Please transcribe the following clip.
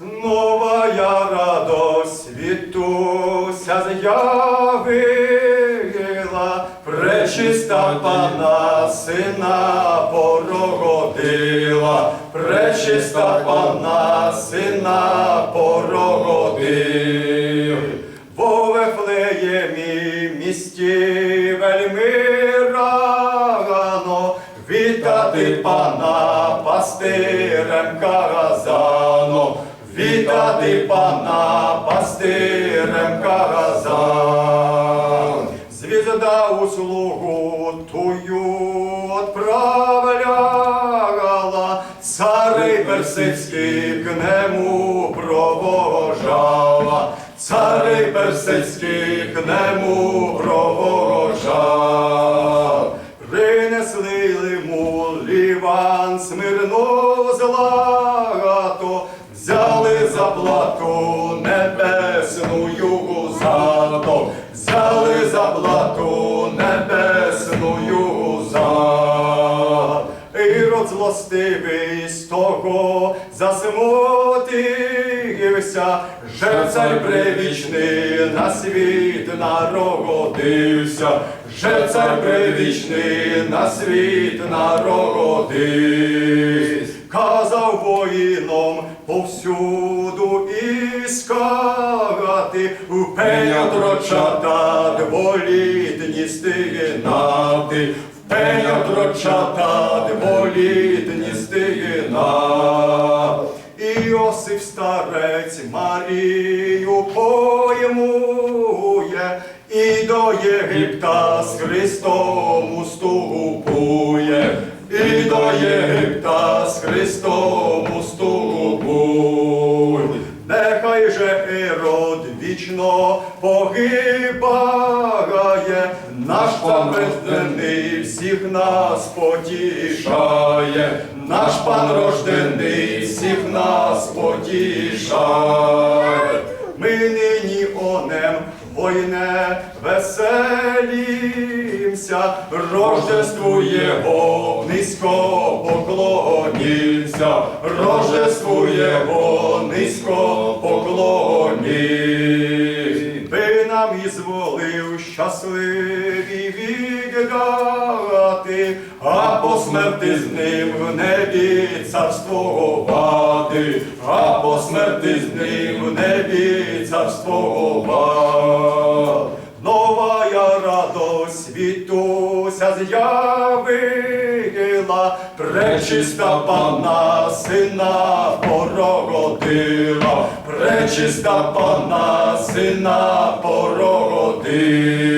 Новая радость світуся з'явила, пречиста пана сина породила, пречиста пана сина породила. Во Вифлеємі місті вельми рано вітати пана пастирем казано, вітати пана пастирем казано. Звізда услугу тую отправляла, цари персидські к нему провожала, цари персидські к нему провожала. Принесли йому ліван смирно взяли за плату небесною зато, взяли за плату небесною зато. Ірод злостивий того засмутився, же цар привічний на світ народився, же цар привічний на світ народився. Казав воїном повсюду іскати, у пеня дрочата дволітні стигнати, в пеня дрочата дволітні стигнати. Іосиф старець Марію поймує, і до Єгипта з Христом уступує, і до Єгипта з Христом уступує. Нехай же Ірод вічно погибає, наш пан рождений всіх нас потішає, наш пан рождений всіх нас потішає. Веселімся, Рождеству Його низько поклонімся, Рождеству Його низько поклонімся. Би нам ізволив щасливі віддати, а по смерти з ним в небі царствувати, а по смерти з ним в небі царствувати. Світуся з'явила, пречиста пана сина породила, пречиста пана сина породила.